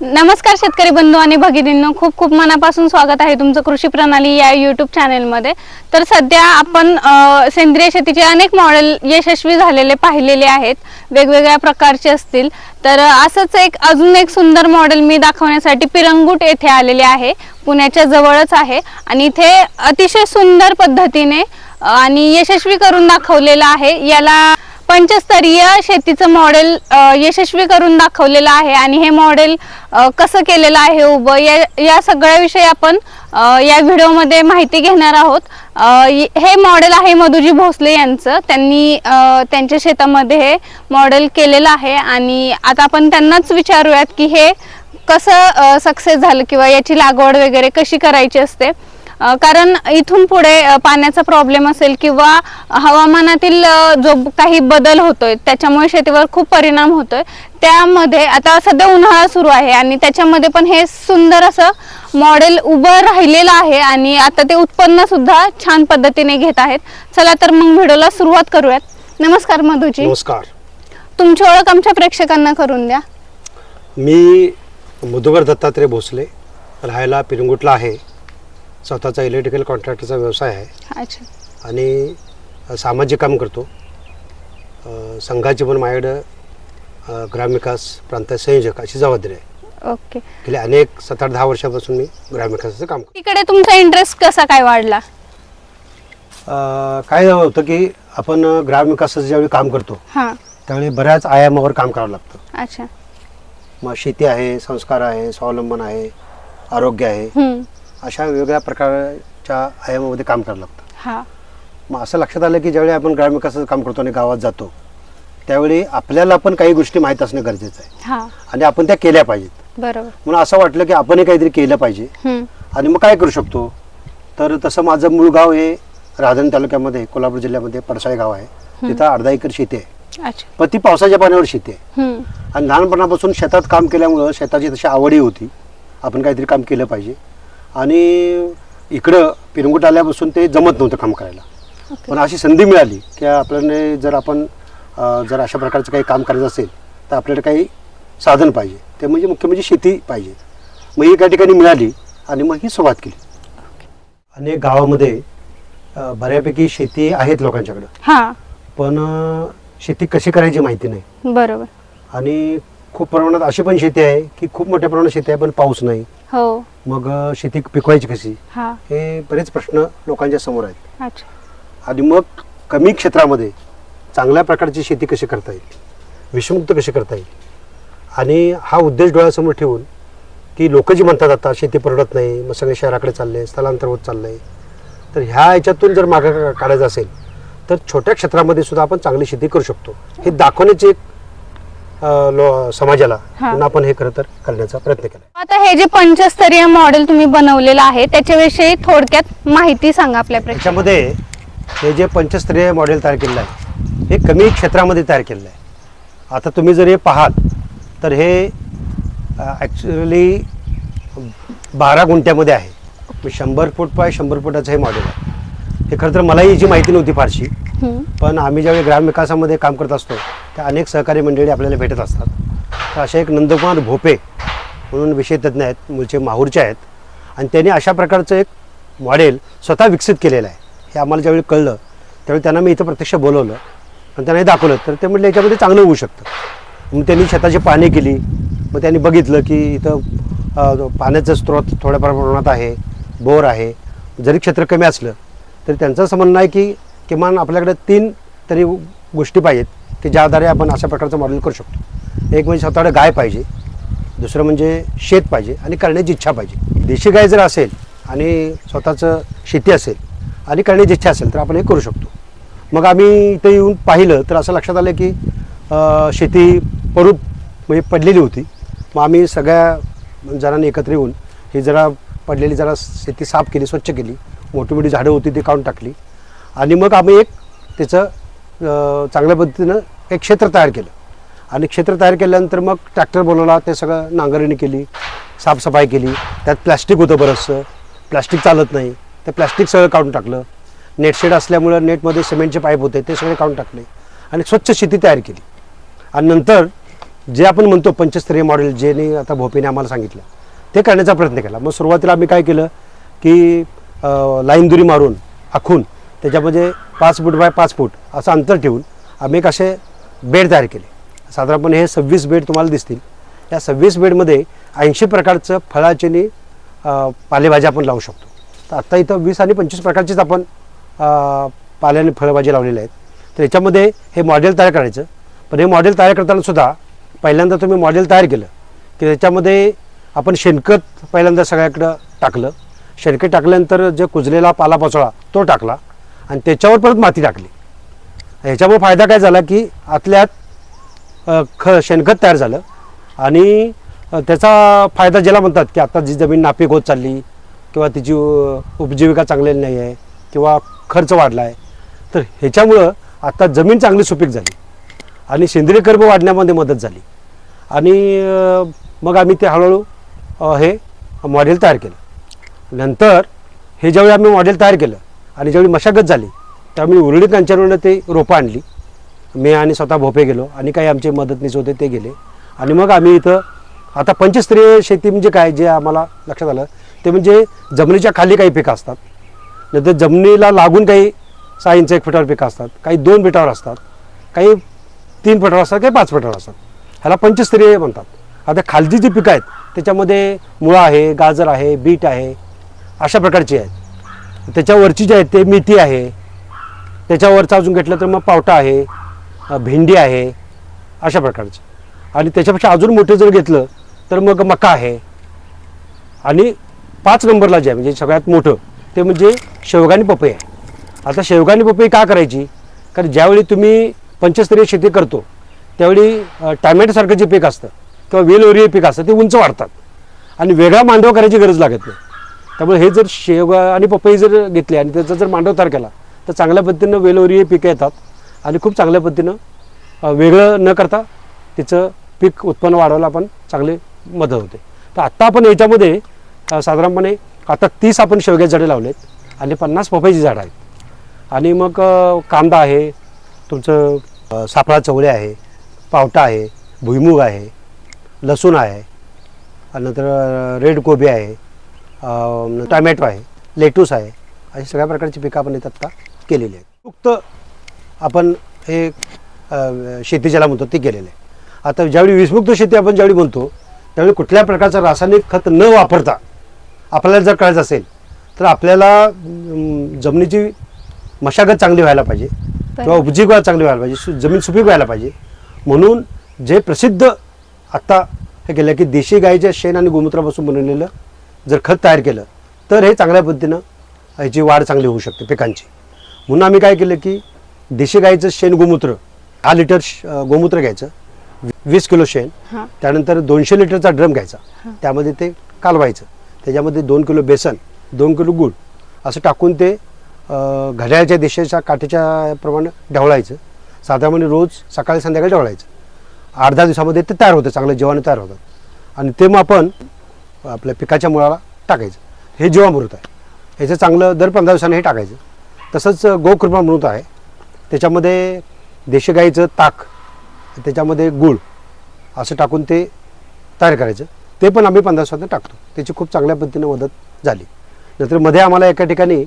नमस्कार शेतकरी बंधू आणि भगिनींनो खूप खूप मनापासून स्वागत आहे तुमचं कृषी प्रणाली या युट्यूब चॅनेलमध्ये तर सध्या आपण सेंद्रिय शेतीचे अनेक मॉडेल यशस्वी झालेले पाहिलेले आहेत. वेगवेगळ्या प्रकारचे असतील. तर असंच एक अजून एक सुंदर मॉडेल मी दाखवण्यासाठी पिरंगुट येथे आलेले आहे. पुण्याच्या जवळच आहे. आणि इथे अतिशय सुंदर पद्धतीने आणि यशस्वी करून दाखवलेलं आहे. याला पंचस्तरीय शेतीचं मॉडेल यशस्वी करून दाखवलेलं आहे आणि हे मॉडेल कसं केलेलं आहे उभं या या सगळ्याविषयी आपण या व्हिडिओमध्ये माहिती घेणार आहोत. हे मॉडेल आहे मधुजी भोसले यांचं. त्यांनी त्यांच्या शेतामध्ये हे मॉडेल केलेलं आहे आणि आता आपण त्यांनाच विचारूयात की हे कसं सक्सेस झालं किंवा याची लागवड वगैरे कशी करायची असते. कारण इथून पुढे पाण्याचा प्रॉब्लेम असेल किंवा हवामानातील जो काही बदल होतोय त्याच्यामुळे शेतीवर खूप परिणाम होतोय. त्यामध्ये आता सध्या उन्हाळा सुरू आहे आणि त्याच्यामध्ये पण हे सुंदर असं मॉडेल उभं राहिलेलं आहे आणि आता ते उत्पन्न सुद्धा छान पद्धतीने घेत आहेत. चला तर मग व्हिडिओला सुरुवात करूयात. नमस्कार मधुजी. नमस्कार. तुमची ओळख आमच्या प्रेक्षकांना करून द्या. मी मधुकर दत्तात्रय भोसले राहायला पिरंगुटला आहे. स्वतःचा इलेक्ट्रिकल कॉन्ट्रॅक्टरचा व्यवसाय आहे. अच्छा. आणि सामाजिक काम करतो. अ, संघाची पण माझ्याकडं ग्रामविकास प्रांत संयोजक अशी जबाबदारी आहे. ओके. गेले अनेक सात आठ दहा वर्षापासून मी ग्रामविकासाचं काम करतो. तिकडे तुमचा इंटरेस्ट कसा काय वाढला? अ, काय होतं की आपण ग्रामविकासाचं ज्यावेळी काम करतो हां. त्यावेळी बऱ्याच आयामावर काम करावं लागतं. अच्छा. मग शेती आहे संस्कार आहे स्वावलंबन आहे आरोग्य आहे. हम्म. अशा वेगवेगळ्या प्रकारच्या आयामामध्ये काम करावं लागतं. हा. मग असं लक्षात आलं की ज्यावेळी आपण ग्रामविकासाचं काम करतो आणि गावात जातो त्यावेळी आपल्याला पण काही गोष्टी माहीत असणं गरजेचं आहे. हा. आणि आपण त्या केल्या पाहिजेत. बरोबर. म्हणून असं वाटलं की आपणही काहीतरी केलं पाहिजे. हम्म. आणि मग काय करू शकतो? तर तसं माझं मूळ गाव हे राधन तालुक्यामध्ये कोल्हापूर जिल्ह्यामध्ये पडसाळे गाव आहे. तिथं अर्धा एकर शेती आहे. अच्छा. पण ती पावसाच्या पाण्यावर शेती आहे. हम्म. आणि लहानपणापासून शेतात काम केल्यामुळं शेताची तशी आवडही होती. आपण काहीतरी काम केलं पाहिजे. आणि इकडं पिरंगुट आल्यापासून ते जमत नव्हतं काम करायला. पण अशी संधी मिळाली की आपल्याला जर आपण जर अशा प्रकारचं काही काम करायचं असेल तर आपल्याला काही साधन पाहिजे. ते म्हणजे मुख्य म्हणजे शेती पाहिजे. मग ही त्या ठिकाणी मिळाली आणि मग ही सुरुवात केली. अनेक गावामध्ये बऱ्यापैकी शेती आहेत लोकांच्याकडं. हा. पण शेती कशी करायची माहिती नाही. बरोबर. आणि खूप प्रमाणात अशी पण शेती आहे की खूप मोठ्या प्रमाणात शेती आहे पण पाऊस नाही. हो. मग अ, शेती पिकवायची कशी? हा. हे बरेच प्रश्न लोकांच्या समोर आहेत. अच्छा. आणि मग कमी क्षेत्रामध्ये चांगल्या प्रकारची शेती कशी करता येईल? विषमुक्त कशी करता येईल? आणि हा उद्देश डोळ्यासमोर ठेवून की लोक जी म्हणतात आता शेती परवडत नाही मग सगळे शहराकडे चालले स्थलांतर होत चाललंय. तर ह्या याच्यातून जर मागं का- काढायचं असेल तर छोट्या क्षेत्रामध्ये सुद्धा आपण चांगली शेती करू शकतो. हे दाखवण्याची एक अं, लो समाजाला हा. म्हणून आपण हे खरं तर करण्याचा प्रयत्न केला. आता हे जे पंचस्तरीय मॉडेल तुम्ही बनवलेलं आहे त्याच्याविषयी थोडक्यात माहिती सांगा आपल्या त्याच्यामध्ये हे जे पंचस्तरीय मॉडेल तयार केलेलं आहे हे कमी क्षेत्रामध्ये तयार केलेलं आहे. आता तुम्ही जर हे पाहाल तर हे ॲक्च्युली बारा गुंठ्यामध्ये आहे. शंभर फूट बाय शंभर फुटाचं हे मॉडेल आहे. हे खरं तर मलाही याची माहिती नव्हती फारशी. हम्म. पण आम्ही ज्यावेळी ग्रामविकासामध्ये काम करत असतो त्या अनेक सहकारी मंडळी आपल्याला भेटत असतात. तर असे एक नंदकुमार भोपे म्हणून विषय तज्ज्ञ आहेत मूळचे माहूरचे आहेत. आणि त्यांनी अशा प्रकारचं एक मॉडेल स्वतः विकसित केलेलं आहे. हे आम्हाला ज्यावेळी कळलं त्यावेळी त्यांना मी इथं प्रत्यक्ष बोलवलं. आणि त्यांना हे दाखवलं तर ते म्हटलं याच्यामध्ये चांगलं होऊ शकतं. मग त्यांनी शेताची पाहणी केली. मग त्यांनी बघितलं की इथं अं, पाण्याचं स्रोत थोड्या प्रमाणात आहे बोर आहे. जरी क्षेत्र कमी असलं तरी त्यांचं असं म्हणणं आहे की किमान आपल्याकडे तीन तरी गोष्टी पाहिजेत की ज्याद्वारे आपण अशा प्रकारचं मॉडेल करू शकतो. एक म्हणजे स्वतःकडे गाय पाहिजे दुसरं म्हणजे शेत पाहिजे आणि करण्याची इच्छा पाहिजे. देशी गाय जर असेल आणि स्वतःचं शेती असेल आणि करण्याची इच्छा असेल तर आपण हे करू शकतो. मग आम्ही इथे येऊन पाहिलं तर असं लक्षात आलं की शेती परूप म्हणजे पडलेली होती. मग आम्ही सगळ्या जणांनी एकत्र येऊन ही जरा पडलेली जरा शेती साफ केली स्वच्छ केली. मोठी मोठी झाडं होती ती काढून टाकली. आणि मग आम्ही एक त्याचं चांगल्या पद्धतीनं एक क्षेत्र तयार केलं. आणि क्षेत्र तयार केल्यानंतर मग ट्रॅक्टर बोलवला ते सगळं नांगरणी केली साफसफाई केली. त्यात प्लॅस्टिक होतं बरंचसं. प्लॅस्टिक चालत नाही. ते प्लॅस्टिक सगळं काढून टाकलं. नेटशेड असल्यामुळं नेटमध्ये सिमेंटचे पाईप होते ते सगळे काढून टाकले. आणि स्वच्छ शेती तयार केली. आणि नंतर जे आपण म्हणतो पंचस्तरीय मॉडेल जेने आता भोपेने आम्हाला सांगितलं ते करण्याचा प्रयत्न केला. मग सुरुवातीला आम्ही काय केलं की लाईन दुरी मारून आखून त्याच्यामध्ये पाच फूट बाय पाच फूट असं अंतर ठेवून आम्ही एक असे बेड तयार केले. साधारणपणे हे सव्वीस बेड तुम्हाला दिसतील. या सव्वीस बेडमध्ये ऐंशी प्रकारचं फळाचे आणि पालेभाज्या आपण लावू शकतो. तर आत्ता इथं वीस आणि पंचवीस प्रकारचीच आपण पाल्याने पाले आणि फळभाजी लावलेल्या आहेत. तर याच्यामध्ये हे मॉडेल तयार करायचं. पण हे मॉडेल तयार करताना सुद्धा पहिल्यांदा तुम्ही मॉडेल तयार केलं की त्याच्यामध्ये आपण शेणखत पहिल्यांदा सगळ्याकडं टाकलं. शेणखत टाकल्यानंतर जे कुजलेला पालापाचोळा तो टाकला आणि त्याच्यावर परत माती टाकली. ह्याच्यामुळे फायदा काय झाला की आतल्यात ख शेणखत तयार झालं आणि त्याचा फायदा ज्याला म्हणतात की आता जी जमीन नापीक होत चालली किंवा तिची उपजीविका चांगलेली नाही आहे किंवा खर्च वाढला आहे तर ह्याच्यामुळं आता जमीन चांगली सुपीक झाली आणि सेंद्रिय कर्ब वाढण्यामध्ये मदत झाली. आणि मग आम्ही ते हळूहळू हे मॉडेल तयार केलं. नंतर हे ज्यावेळी आम्ही मॉडेल तयार केलं आणि ज्यावेळी मशागत झाली त्यावेळी उरळी कांचनवरनं ते रोपं आणली. मी आणि स्वतः भोपे गेलो आणि काही आमचे मदतनीस होते ते गेले. आणि मग आम्ही इथं आता पंचस्तरीय शेती म्हणजे काय जे आम्हाला लक्षात आलं ते म्हणजे जमिनीच्या खाली काही पिकं असतात. नंतर जमिनीला लागून काही सहा इंच एक फुटावर पिकं असतात काही दोन फुटावर असतात काही तीन फुटावर असतात काही पाच फुटावर असतात. ह्याला पंचस्तरीय म्हणतात. आता खालची जी पिकं आहेत त्याच्यामध्ये मुळा आहे गाजर आहे बीट आहे अशा प्रकारची आहेत. त्याच्यावरची जे आहेत ते मेथी आहे. त्याच्यावरचं अजून घेतलं तर मग पावटा आहे भेंडी आहे अशा प्रकारचं. आणि त्याच्यापेक्षा अजून मोठे जर घेतलं तर मग मका आहे. आणि पाच नंबरला जे आहे म्हणजे सगळ्यात मोठं ते म्हणजे शेवगानी पपई आहे. आता शेवगानी पपई का करायची? कारण ज्यावेळी तुम्ही पंचस्तरीय शेती करतो त्यावेळी टॅमॅटोसारखं जे पीक असतं किंवा वेलओरिय पीक असतं ते उंच वाढतात. आणि वेगळा मांडव करायची गरज लागत नाही. त्यामुळे हे जर शेवगा आणि पपई जर घेतली आणि त्याचा जर मांडवतार केला तर चांगल्या पद्धतीनं वेलओरिय पिकं येतात आणि खूप चांगल्या पद्धतीनं वेगळं न करता तिचं पीक उत्पन्न वाढवायला आपण चांगली मदत होते. तर आत्ता आपण याच्यामध्ये साधारणपणे आता तीस आपण शेवग्याची झाडे लावलेत आणि पन्नास पपईची झाडं आहेत. आणि मग कांदा आहे तुमचं सापळा चवळे आहे पावटा आहे भुईमुग आहे लसूण आहे नंतर रेड कोबी आहे टॅमॅटो आहे लेटूस आहे अशी सगळ्या प्रकारची पिकं आपण इथं आत्ता केलेली आहेत. फक्त आपण हे शेती ज्याला म्हणतो ती केलेलं आहे. आता ज्यावेळी विषमुक्त शेती आपण ज्यावेळी म्हणतो त्यावेळी कुठल्या प्रकारचं रासायनिक खत न वापरता आपल्याला जर करायचं असेल तर आपल्याला जमिनीची मशागत चांगली व्हायला पाहिजे किंवा उपजीविका चांगली व्हायला पाहिजे जमीन सुपीक व्हायला पाहिजे. म्हणून जे प्रसिद्ध आत्ता हे केलं की देशी गाईच्या शेण आणि गोमूत्रापासून बनवलेलं जर खत तयार केलं तर हे चांगल्या पद्धतीनं ह्याची वाढ चांगली होऊ शकते पिकांची. म्हणून आम्ही काय केलं की देशी गाईचं शेण गोमूत्र दहा लिटर गोमूत्र घ्यायचं वीस किलो शेण त्यानंतर दोनशे लिटरचा ड्रम घ्यायचा. त्यामध्ये ते कालवायचं. त्याच्यामध्ये दोन किलो बेसन दोन किलो गूळ असं टाकून ते अं, घड्याळ्याच्या दिशेच्या काठीच्या प्रमाणे ढवळायचं. साधारणपणे रोज सकाळी संध्याकाळी ढवळायचं. आठ दहा दिवसामध्ये ते तयार होतं चांगलं जीवाणू तयार होतात आणि ते मग आपण आपल्या पिकाच्या मुळाला टाकायचं. हे जीवामृत आहे. ह्याचं चांगलं दर पंधरा दिवसांनी हे टाकायचं. तसंच गोकृपामृत आहे. त्याच्यामध्ये देशी गाईचं ताक त्याच्यामध्ये गूळ असं टाकून ते तयार करायचं. ते पण आम्ही पंधरा दिवसात टाकतो. त्याची खूप चांगल्या पद्धतीने मदत झाली. नंतर मध्ये आम्हाला एका ठिकाणी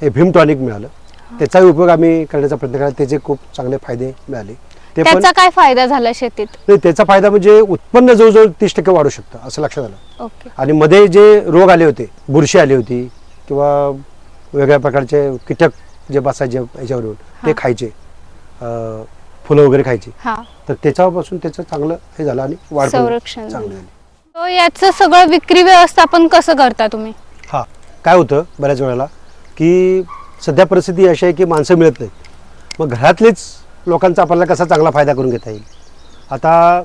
हे भीम टॉनिक मिळालं. त्याचाही उपयोग आम्ही करण्याचा प्रयत्न केला. त्याचे खूप चांगले फायदे मिळाले. ते पण त्याचा काय फायदा झाला शेतीत? नाही, त्याचा फायदा म्हणजे उत्पन्न जवळजवळ तीस टक्के वाढू शकतं असं लक्षात आलं. ओके. आणि मध्ये जे रोग आले होते बुरशी आली होती किंवा वेगळ्या प्रकारचे कीटक जे बसायचे याच्यावरून ते. खायचे. अं, फुलं वगैरे खायची. हा. तर त्याच्यापासून त्याचं चांगलं हे झालं आणि वाढ पण संरक्षण चांगली झालं. झाली. तो याचं सगळं विक्री व्यवस्थापन कसं करता तुम्ही? हा. काय होतं बऱ्याच वेळेला की सध्या परिस्थिती अशी आहे की माणसं मिळत नाहीत. मग घरातलेच लोकांचा आपल्याला कसा चांगला फायदा करून घेता येईल? आता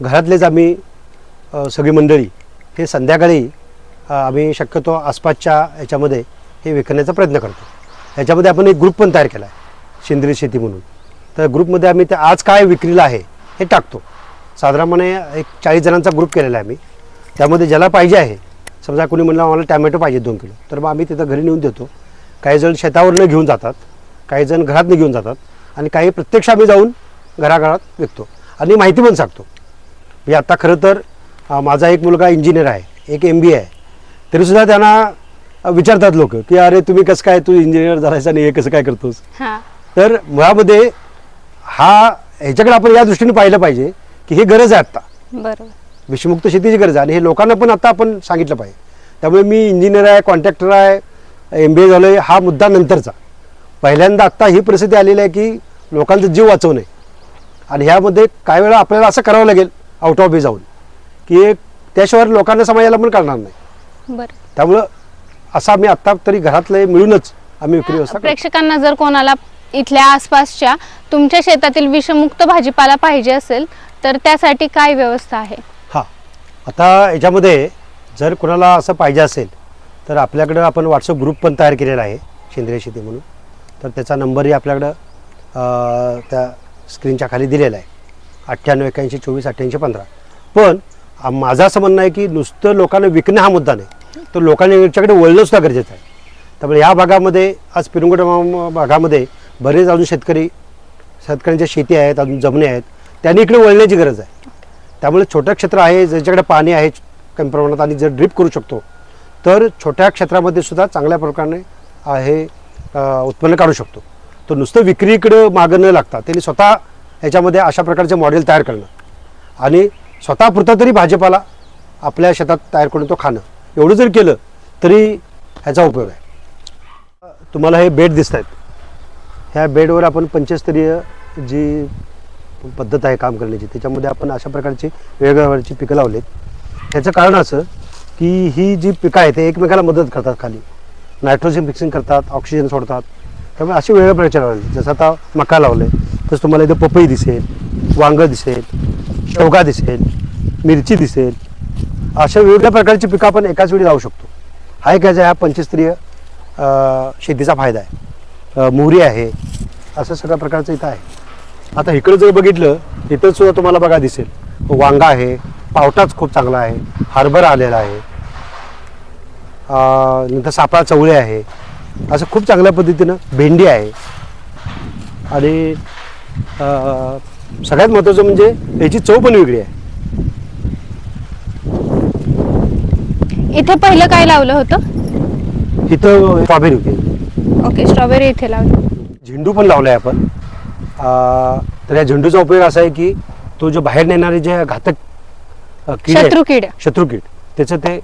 घरातलेच आम्ही सगळी मंडळी हे संध्याकाळी आम्ही शक्यतो आसपासच्या याच्यामध्ये हे विकण्याचा प्रयत्न करतो. ह्याच्यामध्ये आपण एक ग्रुप पण तयार केला आहे सेंद्रिय शेती म्हणून. तर ग्रुपमध्ये आम्ही ते आज काय विक्रीला आहे हे टाकतो. साधारणपणे एक चाळीस जणांचा ग्रुप केलेला आहे आम्ही. त्यामध्ये ज्याला पाहिजे आहे समजा कोणी म्हणलं आम्हाला टॅमॅटो पाहिजे दोन किलो. तर मग आम्ही तिथं घरी नेऊन देतो. काही जण शेतावरनं घेऊन जातात काही जण घरातनं घेऊन जातात. आणि काही प्रत्यक्ष आम्ही जाऊन घराघरात विकतो. आणि माहिती पण सांगतो. म्हणजे आता खरं तर माझा एक मुलगा इंजिनियर आहे एक एम बी आहे. तरीसुद्धा त्यांना विचारतात लोक की अरे तुम्ही कसं काय तू इंजिनियर झालायचं आणि हे कसं काय करतोस? तर मुळामध्ये हा ह्याच्याकडे आपण या दृष्टीने पाहिलं पाहिजे की ही गरज आहे आत्ता. बरोबर. विषमुक्त शेतीची गरज आहे आणि हे लोकांना पण आता आपण सांगितलं पाहिजे. त्यामुळे मी इंजिनियर आहे कॉन्ट्रॅक्टर आहे एम बी ए झालो आहे हा मुद्दा नंतरचा. पहिल्यांदा आत्ता ही परिस्थिती आलेली आहे की लोकांचा जीव वाचवणे आणि ह्यामध्ये काही वेळा आपल्याला असं करावं लागेल आउट ऑफ वे जाऊन की त्याशिवाय लोकांना समाजाला पण करणार नाही. बरं. त्यामुळं असं आम्ही आत्ता तरी घरातले मिळूनच आम्ही विक्री व्यवस्था करतो. प्रेक्षकांना जर कोणाला इथल्या आसपासच्या तुमच्या शेतातील विषमुक्त भाजीपाला पाहिजे असेल तर त्यासाठी काय व्यवस्था आहे? हां. आता याच्यामध्ये जर कोणाला असं पाहिजे असेल तर आपल्याकडं आपण व्हॉट्सअप ग्रुप पण तयार केलेला आहे सेंद्रिय शेती म्हणून. तर त्याचा नंबरही आपल्याकडं त्या स्क्रीनच्या खाली दिलेला आहे. अठ्ठ्याण्णव एक्याऐंशी चोवीस अठ्ठ्याऐंशी पंधरा. पण माझं असं म्हणणं आहे की नुसतं लोकांना विकणं हा मुद्दा नाही. तर लोकांनी याच्याकडे वळणं सुद्धा गरजेचं आहे. त्यामुळे या भागामध्ये आज पिरुंगड भागामध्ये बरेच अजून शेतकरी शेतकऱ्यांच्या शेती आहेत अजून जमिनी आहेत त्यांनी इकडे वळण्याची गरज आहे. त्यामुळे छोटं क्षेत्र आहे ज्याच्याकडे पाणी आहे कमी प्रमाणात आणि जर ड्रिप करू शकतो तर छोट्या क्षेत्रामध्ये सुद्धा चांगल्या प्रकारे हे उत्पन्न काढू शकतो. तो नुसतं विक्रीकडं मागं न लागता त्यांनी स्वतः ह्याच्यामध्ये अशा प्रकारचे मॉडेल तयार करणं. आणि स्वतःपुरता तरी भाजीपाला आपल्या शेतात तयार करून तो खाणं. एवढं जर केलं तरी ह्याचा उपयोग आहे. तुम्हाला हे बेड दिसत आहेत ह्या बेडवर आपण पंचस्तरीय जी पद्धत आहे काम करण्याची त्याच्यामध्ये आपण अशा प्रकारची वेगवेगळ्या प्रकारची पिकं लावलीत. ह्याचं कारण असं की ही जी पिकं आहेत ते एकमेकाला मदत करतात खाली. नायट्रोजन फिक्सिंग करतात ऑक्सिजन सोडतात. त्यामुळे असे वेगवेगळ्या प्रकारचे लावले जसं आता मका लावले तसं तुम्हाला इथे पपई दिसेल वांगं दिसेल शेवगा दिसेल मिरची दिसेल. अशा वेगवेगळ्या प्रकारची पिकं आपण एकाच वेळी लावू शकतो. हा एक ह्याचा ह्या पंचस्तरीय शेतीचा फायदा आहे. मोहरी आहे. असं सगळ्या प्रकारचं इथं आहे. आता इकडं जर बघितलं इथं सुद्धा तुम्हाला बघा दिसेल. वांगा आहे पावटाच खूप चांगला आहे हरभरा आलेला आहे. नंतर सापळा चवळे आहे. असं खूप चांगल्या पद्धतीनं भेंडी आहे. आणि सगळ्यात महत्त्वाचं म्हणजे याची चव पण वेगळी आहे. इथे पहिलं काय लावलं होतं? इथं स्ट्रॉबेरी होती. ओके स्ट्रॉबेरी इथे लावली. झेंडू पण लावला आहे आपण. अं, तर या झेंडूचा उपयोग असा आहे की तो जो बाहेर नेणारे जे घातक अं, कीड आहेत, शत्रू शत्रुकीड त्याचं ते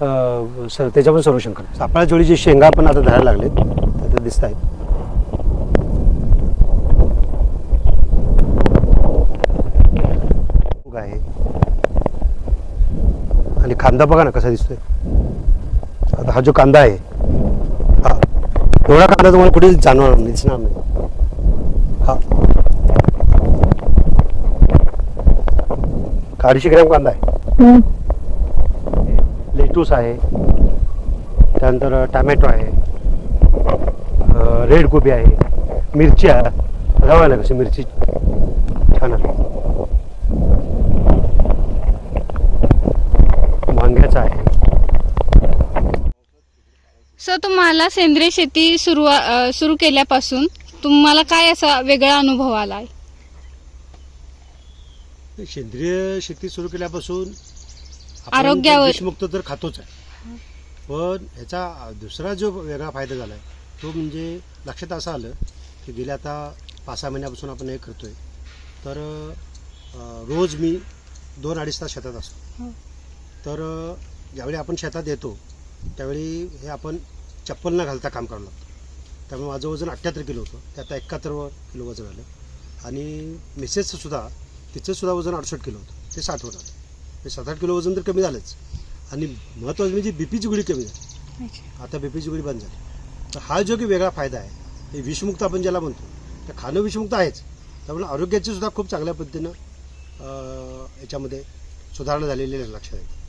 अं, स- पण संरक्षण करतं सापळा चोळीची शेंगा पण आता धरायला लागलेत त्यात दिसत आहेत. आहे आणि कांदा बघा ना कसा दिसतोय. आता हा जो कांदा आहे हा एवढा कांदा तुम्हाला कुठेच जाणवणार नाही, दिसणार नाही. हा. अडीचशे ग्रॅम कांदा आहे. लेटूस आहे त्यानंतर टॅमॅटो आहे रेड कोबी आहे मिरची आहे बघा ना कशी मिरची छान आहे. वांग्याचा आहे. सर तुम्हाला सेंद्रिय शेती सुरू सुरू केल्यापासून तुम्हाला काय असा वेगळा अनुभव आला आहे सेंद्रिय शेती सुरू केल्यापासून आरोग्यावर- विषमुक्त तर खातोच आहे. पण ह्याचा दुसरा जो वेगळा फायदा झाला आहे तो म्हणजे लक्षात असं आलं की गेल्या आता पाच सहा महिन्यापासून आपण हे करतोय. तर रोज मी दोन अडीच तास शेतात असतो. हो. तर ज्यावेळी आपण शेतात येतो त्यावेळी हे आपण चप्पल न घालता काम करावं लागतं. त्यामुळे माझं वजन अठ्ठ्याहत्तर किलो होतं. ते आता एकाहत्तर किलो वजन आलं. आणि मिसेसचं सुद्धा तिचं सुद्धा वजन अडुसष्ट किलो होतं. ते साठ वर आलं. सात आठ किलो वजन तर कमी झालंच. आणि महत्त्वाचं म्हणजे बीपीची गोळी कमी झाली. आता बीपीची गोळी बंद झाली. तर हा जो काही वेगळा फायदा आहे हे विषमुक्त आपण ज्याला म्हणतो तर खाणं विषमुक्त आहेच. त्यामुळे आरोग्याची सुद्धा खूप चांगल्या पद्धतीनं याच्यामध्ये सुधारणा झालेली लक्षात येते.